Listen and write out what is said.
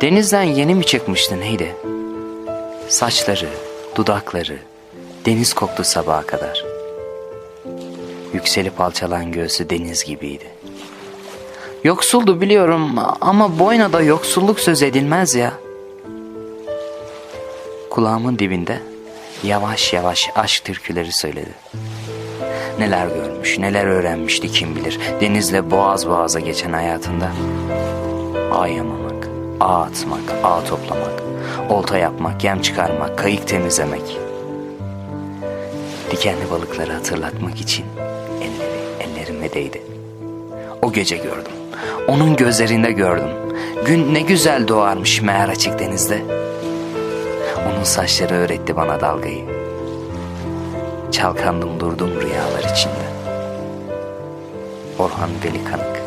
Denizden yeni mi çıkmıştı neydi? Saçları, dudakları, deniz koktu sabaha kadar. Yükselip alçalan göğsü deniz gibiydi. Yoksuldu biliyorum ama boynada yoksulluk söz edilmez ya.'' Kulağımın dibinde yavaş yavaş aşk türküleri söyledi. Neler görmüş, neler öğrenmişti kim bilir. Denizle boğaz boğaza geçen hayatında. Ağ yamamak, ağ atmak, ağ toplamak, olta yapmak, yem çıkarmak, kayık temizlemek. Dikenli balıkları hatırlatmak için elleri ellerime değdi. O gece gördüm. Onun gözlerinde gördüm. Gün ne güzel doğarmış meğer açık denizde. Onun saçları öğretti bana dalgayı. Çalkandım durdum rüyalar içinde. Orhan Veli Kanık